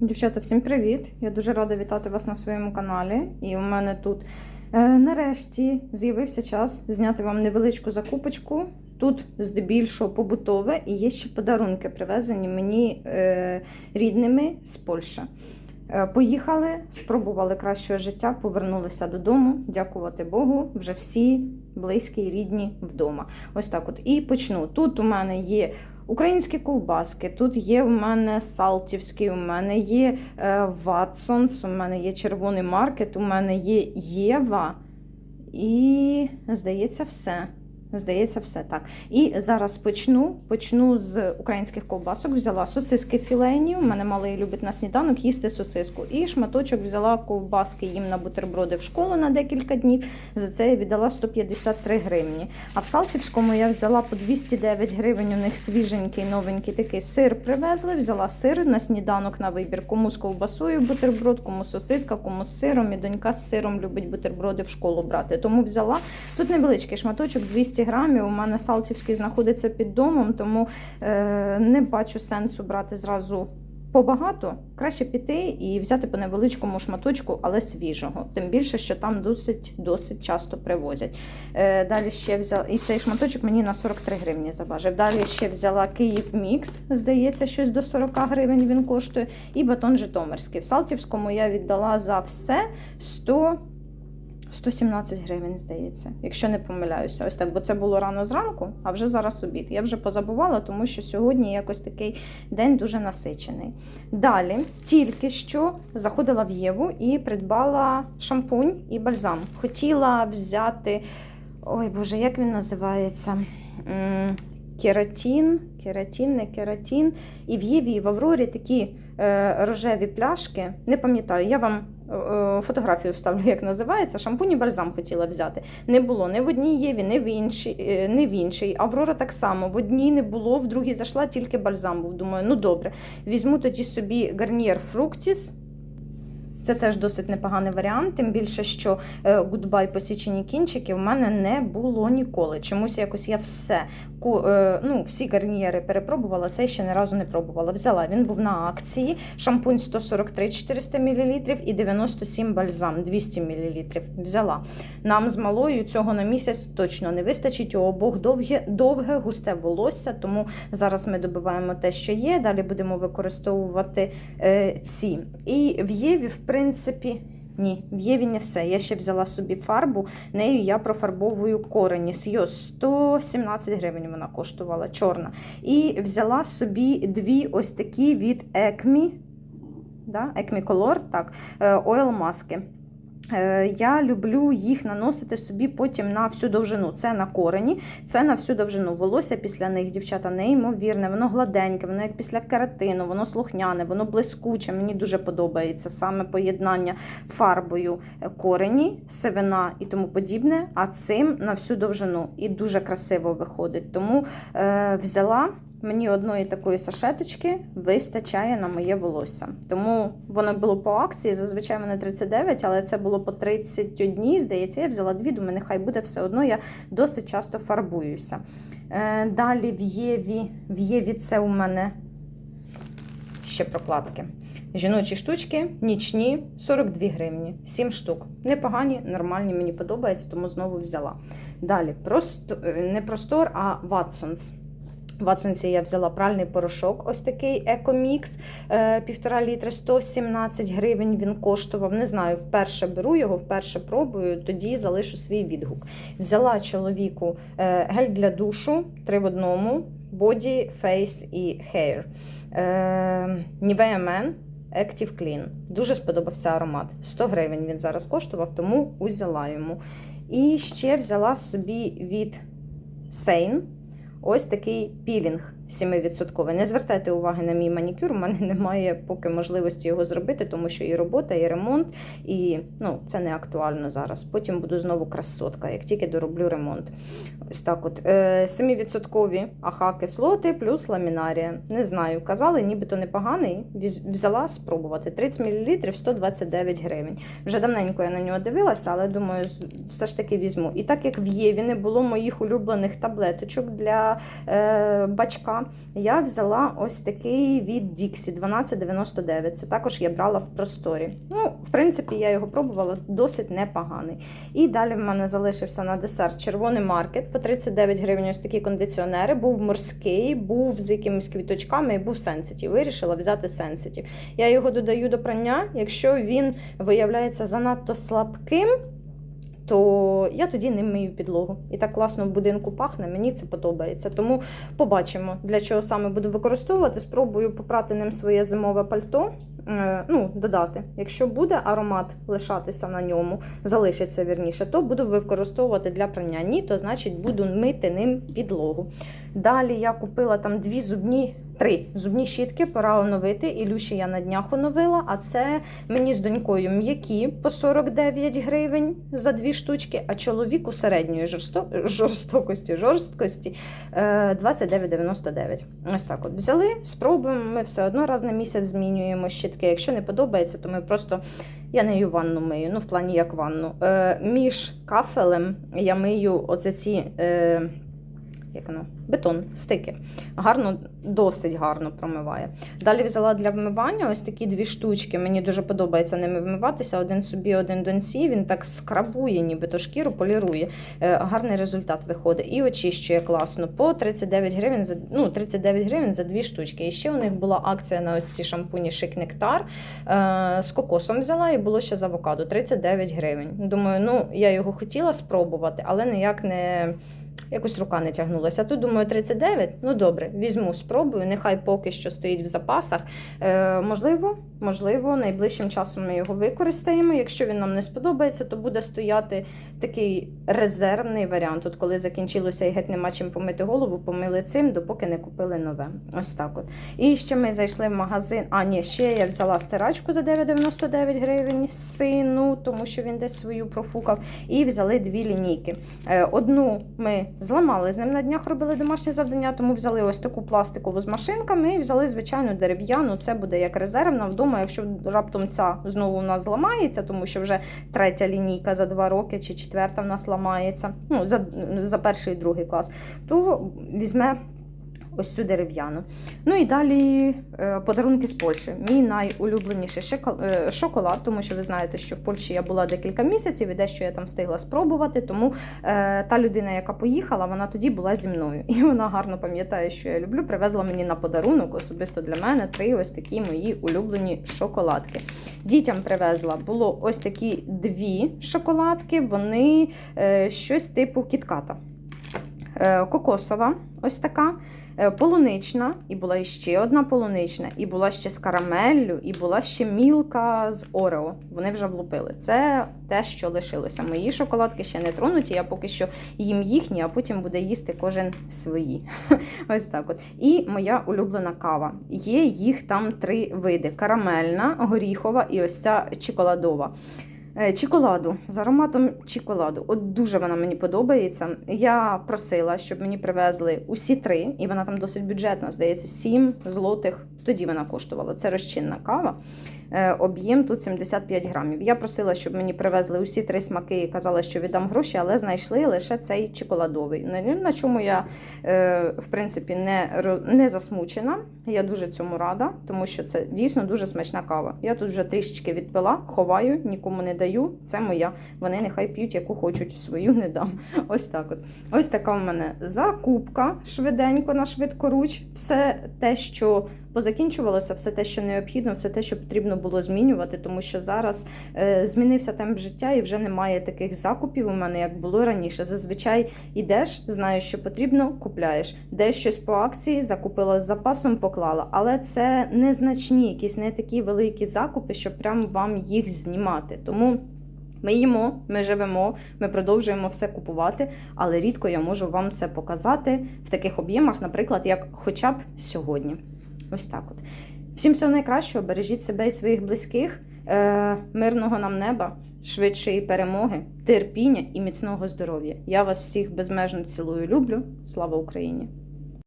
Дівчата, всім привіт! Я дуже рада вітати вас на своєму каналі. І у мене тут е, нарешті з'явився час зняти вам невеличку закупочку. Тут здебільшого побутове і є ще подарунки, привезені мені е, рідними з Польщі. Е, Поїхали, спробували кращого життя, повернулися додому. Дякувати Богу, вже всі близькі і рідні вдома. Ось так от. І почну. Тут у мене є українські ковбаски, тут є у мене Салтівський, у мене є е, Ватсонс, у мене є червоний маркет, у мене є Єва. І, здається, все. Здається, все так. І зараз почну. Почну з українських ковбасок. Взяла сосиски філейні. У мене малий любить на сніданок їсти сосиску. І шматочок взяла ковбаски їм на бутерброди в школу на декілька днів. За це я віддала 153 гривні. А в Салтівському я взяла по 209 гривень. У них свіженький, новенький такий сир привезли. Взяла сир на сніданок на вибір. Кому з ковбасою бутерброд, кому сосиска, кому з сиром. І донька з сиром любить бутерброди в школу брати. Тому взяла. Тут невеличкий шматочок 200 грамів. У мене Салтівський знаходиться під домом, тому е, не бачу сенсу брати зразу. Побагато краще піти і взяти по невеличкому шматочку, але свіжого. Тим більше, що там досить досить часто привозять. Е, далі ще взяла і цей шматочок мені на 43 гривні заважив. Далі ще взяла Київ Мікс, здається, щось до 40 гривень він коштує. І батон Житомирський. В Салтівському я віддала за все 100 117 гривень, здається, якщо не помиляюся. Ось так, бо це було рано зранку, а вже зараз обід. Я вже позабувала, тому що сьогодні якось такий день дуже насичений. Далі, тільки що заходила в Єву і придбала шампунь і бальзам. Хотіла взяти. Ой Боже, як він називається? Кератін, кератін, не кератін. І в Єві, і в Аврорі такі е, рожеві пляшки. Не пам'ятаю, я вам е, фотографію вставлю, як називається. Шампунь і бальзам хотіла взяти. Не було ні в одній Єві, ні в іншій, е, ні в іншій. Аврора так само. В одній не було, в другій зайшла, тільки бальзам був. Думаю, ну добре, візьму тоді собі гарнієр Fructis. Це теж досить непоганий варіант, тим більше, що е, Goodbye посічені кінчики в мене не було ніколи. Чомусь якось я все е, ну, всі гарнієри перепробувала, цей ще ні разу не пробувала. Взяла, він був на акції. Шампунь 143 400 мл і 97 бальзам 200 мл. Взяла. Нам з малою цього на місяць точно не вистачить. У обох довге, довге густе волосся, тому зараз ми добиваємо те, що є. Далі будемо використовувати е, ці. І в Єві, в принципі. Ні, в Єві не все. Я ще взяла собі фарбу, нею я профарбовую корені. Сйо 117 гривень вона коштувала, чорна. І взяла собі дві ось такі від Екмі. Да? Color, так, ойл маски. Е, Я люблю їх наносити собі потім на всю довжину. Це на корені, це на всю довжину. Волосся після них, дівчата, неймовірне, воно гладеньке, воно як після кератину, воно слухняне, воно блискуче. Мені дуже подобається саме поєднання фарбою е, корені, сивина і тому подібне, а цим на всю довжину. І дуже красиво виходить. Тому е, взяла. Мені одної такої сашеточки вистачає на моє волосся. Тому воно було по акції. Зазвичай мене 39, але це було по 31. Здається, я взяла дві, думаю, нехай буде все одно. Я досить часто фарбуюся. Е, далі в Єві, в Єві це у мене ще прокладки. Жіночі штучки, нічні, 42 гривні, 7 штук. Непогані, нормальні, мені подобається, тому знову взяла. Далі, просто, е, не простор, а Watsons. В я взяла пральний порошок, ось такий екомікс, е, півтора літра, 117 гривень він коштував. Не знаю, вперше беру його, вперше пробую, тоді залишу свій відгук. Взяла чоловіку е, гель для душу, три в одному, body, face і hair. Е, Nivea Men Active Clean. Дуже сподобався аромат. 100 гривень він зараз коштував, тому узяла йому. І ще взяла собі від Сейн. Ось такий пілінг 7%. Не звертайте уваги на мій манікюр, у мене немає поки можливості його зробити, тому що і робота, і ремонт, і ну, це не актуально зараз. Потім буду знову красотка, як тільки дороблю ремонт. Ось так от. Е, 7% аха кислоти плюс ламінарія. Не знаю, казали, нібито непоганий. Взяла спробувати. 30 мл 129 гривень. Вже давненько я на нього дивилася, але думаю, все ж таки візьму. І так як в Єві не було моїх улюблених таблеточок для е, бачка, Я взяла ось такий від Dixie 1299. Це також я брала в просторі. Ну, в принципі, я його пробувала досить непоганий. І далі в мене залишився на десерт червоний маркет по 39 гривень. Ось такі кондиціонери. Був морський, був з якимись квіточками і був сенситів. Вирішила взяти сенситів. Я його додаю до прання. Якщо він виявляється занадто слабким, то я тоді ним мию підлогу. І так класно в будинку пахне, мені це подобається. Тому побачимо, для чого саме буду використовувати. Спробую попрати ним своє зимове пальто. Е, Ну, додати. Якщо буде аромат лишатися на ньому, залишиться вірніше, то буду використовувати для прання. Ні, то значить буду мити ним підлогу. Далі я купила там дві зубні, три зубні щітки, пора оновити. Ілюші я на днях оновила, а це мені з донькою м'які по 49 гривень за дві штучки, а чоловіку середньої жорстокості, жорсткості е, 29,99. Ось так от взяли, спробуємо. Ми все одно раз на місяць змінюємо щітки. Якщо не подобається, то ми просто. Я нею ванну мию, ну в плані як ванну. Е, між кафелем я мию оце ці. Е, як воно, бетон, стики. Гарно, досить гарно промиває. Далі взяла для вмивання ось такі дві штучки. Мені дуже подобається ними вмиватися. Один собі, один доньці. Він так скрабує, нібито шкіру, полірує. Е, гарний результат виходить. І очищує класно. По 39 гривень за ну, 39 гривень за дві штучки. І ще у них була акція на ось ці шампуні Шик Нектар. Е, з кокосом взяла і було ще з авокадо 39 гривень. Думаю, ну я його хотіла спробувати, але ніяк не. Якось рука не тягнулася. Тут думаю, 39. Ну добре, візьму, спробую. Нехай поки що стоїть в запасах. Е, можливо, можливо, найближчим часом ми його використаємо. Якщо він нам не сподобається, то буде стояти такий резервний варіант. От коли закінчилося і геть нема чим помити голову, помили цим, допоки не купили нове. Ось так от. І ще ми зайшли в магазин. А, ні, ще я взяла стирачку за 9,99 гривень сину, тому що він десь свою профукав. І взяли дві лінійки. Е, Одну ми зламали з ним на днях, робили домашнє завдання, тому взяли ось таку пластикову з машинками і взяли звичайну дерев'яну. Це буде як резервна вдома. Якщо раптом ця знову у нас зламається, тому що вже третя лінійка за два роки чи четверта в нас ламається, ну за, за перший і другий клас, то візьме. Ось цю дерев'яну. Ну і далі е, подарунки з Польщі. Мій найулюбленіший е, шоколад, тому що ви знаєте, що в Польщі я була декілька місяців і дещо я там встигла спробувати. Тому е, та людина, яка поїхала, вона тоді була зі мною. І вона гарно пам'ятає, що я люблю. Привезла мені на подарунок, особисто для мене, три ось такі мої улюблені шоколадки. Дітям привезла було ось такі дві шоколадки, вони щось типу кітката. Кокосова, ось така. Е, Полунична, і була ще одна полунична, і була ще з карамеллю, і була ще мілка з Орео. Вони вже влупили. Це те, що лишилося. Мої шоколадки ще не тронуті. Я поки що їм їхні, а потім буде їсти кожен свої. Ось так от. І моя улюблена кава. Є їх там три види: карамельна, горіхова і ось ця чоколадова. Е, Чіколаду з ароматом чіколаду. От дуже вона мені подобається. Я просила, щоб мені привезли усі три, і вона там досить бюджетна, здається, 7 злотих. Тоді вона коштувала. Це розчинна кава. Е, Об'єм тут 75 грамів. Я просила, щоб мені привезли усі три смаки і казала, що віддам гроші, але знайшли лише цей чоколадовий. На, чому я, е, в принципі, не, не засмучена. Я дуже цьому рада, тому що це дійсно дуже смачна кава. Я тут вже трішечки відпила, ховаю, нікому не даю. Це моя. Вони нехай п'ють, яку хочуть, свою не дам. Ось так от. Ось така в мене закупка швиденько на швидкоруч. Все те, що позакінчувалося, все те, що необхідно, все те, що потрібно було змінювати, тому що зараз е, змінився темп життя і вже немає таких закупів у мене, як було раніше. Зазвичай ідеш, знаєш, що потрібно, купляєш. Десь щось по акції закупила з запасом, поклала. Але це незначні, якісь не такі великі закупи, щоб прям вам їх знімати. Тому. Ми їмо, ми живемо, ми продовжуємо все купувати, але рідко я можу вам це показати в таких об'ємах, наприклад, як хоча б сьогодні. Ось так от. Всім всього найкращого, бережіть себе і своїх близьких, е, мирного нам неба, швидшої перемоги, терпіння і міцного здоров'я. Я вас всіх безмежно цілую, люблю. Слава Україні!